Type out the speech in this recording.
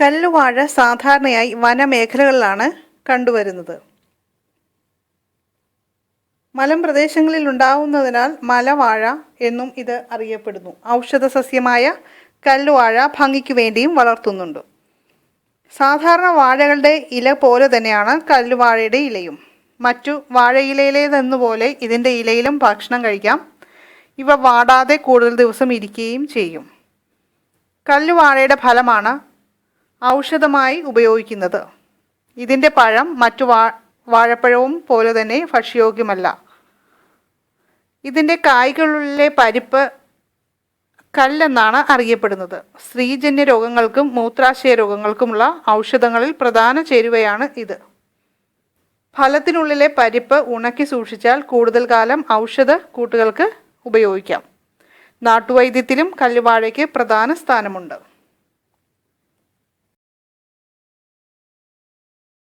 കല്ലുവാഴ സാധാരണയായി വനമേഖലകളിലാണ് കണ്ടുവരുന്നത്. മലമ്പ്രദേശങ്ങളിൽ ഉണ്ടാവുന്നതിനാൽ മലവാഴ എന്നും ഇത് അറിയപ്പെടുന്നു. ഔഷധ സസ്യമായ കല്ലുവാഴ ഭംഗിക്ക് വേണ്ടിയും വളർത്തുന്നുണ്ട്. സാധാരണ വാഴകളുടെ ഇല പോലെ തന്നെയാണ് കല്ലുവാഴയുടെ ഇലയും. മറ്റു വാഴയിലയിലേതെന്നുപോലെ ഇതിന്റെ ഇലയിലും ഭക്ഷണം കഴിക്കാം. ഇവ വാടാതെ കൂടുതൽ ദിവസം ഇരിക്കുകയും ചെയ്യും. കല്ലുവാഴയുടെ ഫലമാണ് ഔഷധമായി ഉപയോഗിക്കുന്നത്. ഇതിന്റെ പഴം മറ്റു വാ വാഴപ്പഴവും പോലെ തന്നെ ഭക്ഷ്യയോഗ്യമല്ല. ഇതിന്റെ കായ്കളിലെ പരിപ്പ് കല്ലെന്നാണ് അറിയപ്പെടുന്നത്. സ്ത്രീജന്യ രോഗങ്ങൾക്കും മൂത്രാശയ രോഗങ്ങൾക്കുമുള്ള ഔഷധങ്ങളിൽ പ്രധാന ചേരുവയാണ് ഇത്. ഫലത്തിനുള്ളിലെ പരിപ്പ് ഉണക്കി സൂക്ഷിച്ചാൽ കൂടുതൽ കാലം ഔഷധ കൂട്ടുകൾക്ക് ഉപയോഗിക്കാം. നാട്ടുവൈദ്യത്തിലും കല്ലുവാഴയ്ക്ക് പ്രധാന സ്ഥാനമുണ്ട്.